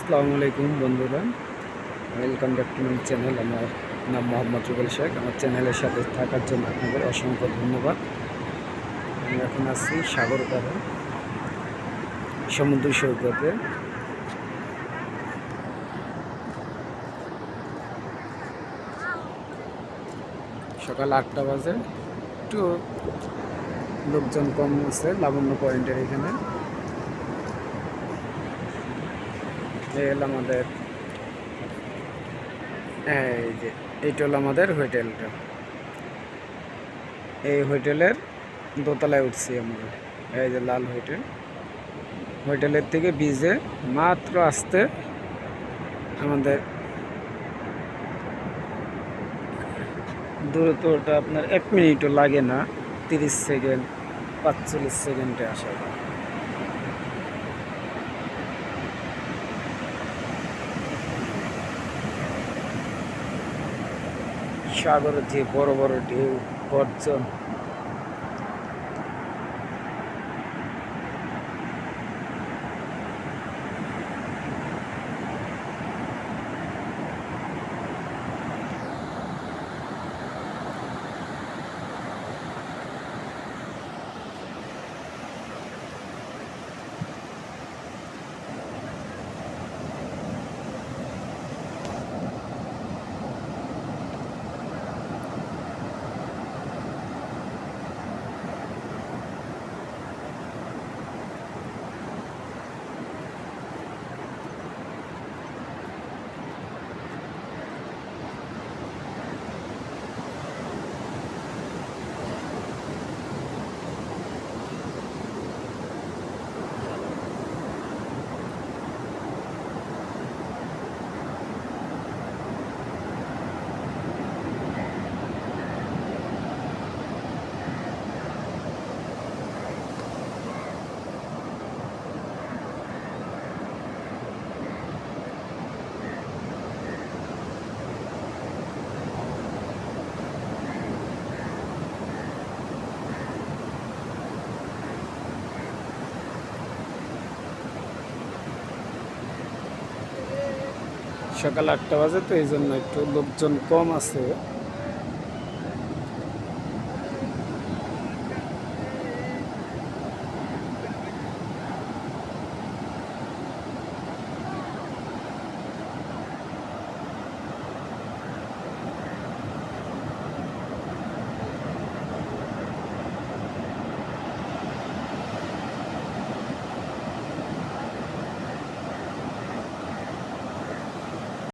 আসসালামু আলাইকুম বন্ধুরা। Welcome back to my channel আমার নাম মোহাম্মদ রুবেল শেখ। আমার চ্যানেলের সাথে থাকার জন্য আপনাদের অসংখ্য ধন্যবাদ। আমি এখন আছি সাগর পাড়ে সমুদ্র সৈকতে। সকাল আটটা বাজে। একটু লোকজন কম আছে, লাবণ্য পয়েন্টের এখানে। এই হলো আমাদের, এই যে, এইটা হলো আমাদের হোটেলটা। এই হোটেলের দোতলায় উঠছি আমরা, এই যে লাল হোটেল। হোটেলের থেকে বিজে মাত্র আসতে আমাদের দূরত্বটা আপনার এক মিনিটও লাগে না, তিরিশ সেকেন্ড, পাঁচচল্লিশ সেকেন্ডে আসা যায়। সাগরের যে বড় বড় ঢেউ গর্জন সকাল আটটা বাজে তো এই জন্য একটু লোকজন কম আছে।